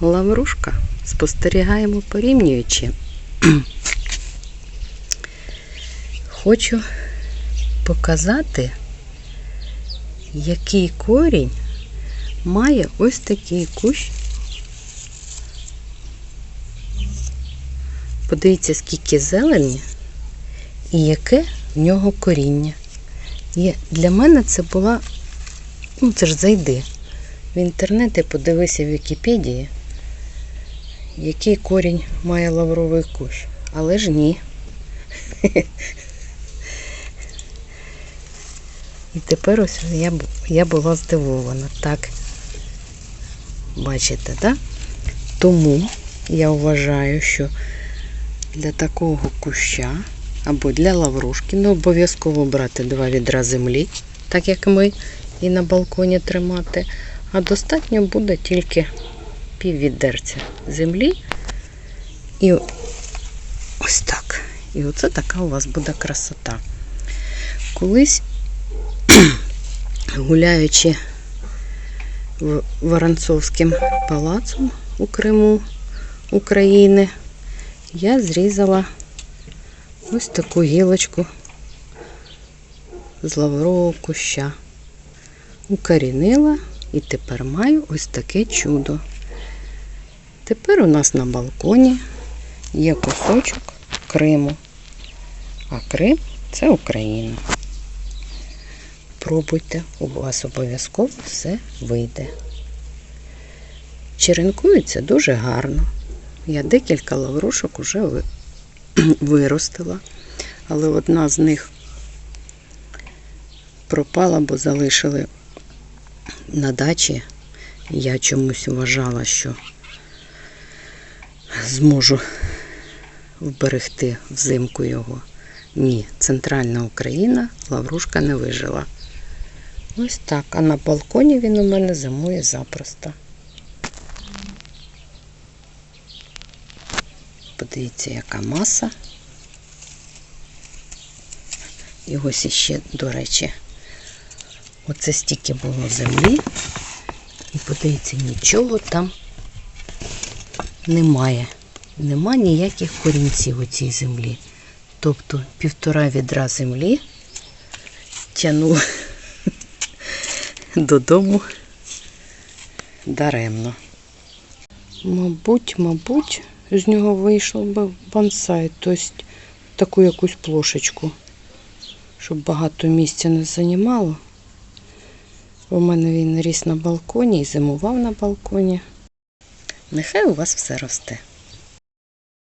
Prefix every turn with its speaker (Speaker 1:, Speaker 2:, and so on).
Speaker 1: лаврушка. Спостерігаємо порівнюючи. Хочу показати, який корінь має ось такий кущ. Подивіться, скільки зелені і яке в нього коріння. І для мене це була, ну це ж зайди в інтернет і подивися в Вікіпедії, який корінь має лавровий кущ. Але ж ні. І тепер ось я, я була здивована. Так. Бачите, так? Тому я вважаю, що для такого куща або для лаврушки не обов'язково брати два відра землі, так як ми і на балконі тримати, а достатньо буде тільки пів відерця землі. І ось так. І оце така у вас буде красота. Колись гуляючи Воронцовським палацом у Криму України, я зрізала ось таку гілочку з лаврового куща. Укорінила і тепер маю ось таке чудо. Тепер у нас на балконі є кусочок Криму. А Крим це Україна. Пробуйте, у вас обов'язково все вийде. Черенкується дуже гарно. Я декілька лаврушок вже виростила, але одна з них пропала, бо залишили на дачі. Я чомусь вважала, що зможу вберегти взимку його. Ні, центральна Україна лаврушка не вижила. Ось так. А на балконі він у мене зимує запросто. Подивіться, яка маса. І ось іще, до речі, оце стільки було землі. І подивіться, нічого там немає. Нема ніяких корінців у цій землі. Тобто півтора відра землі тяну додому даремно. Мабуть, мабуть, з нього вийшло би бонсай, тобто таку якусь плошечку, щоб багато місця не займало. У мене він ріс на балконі і зимував на балконі. Нехай у вас все росте.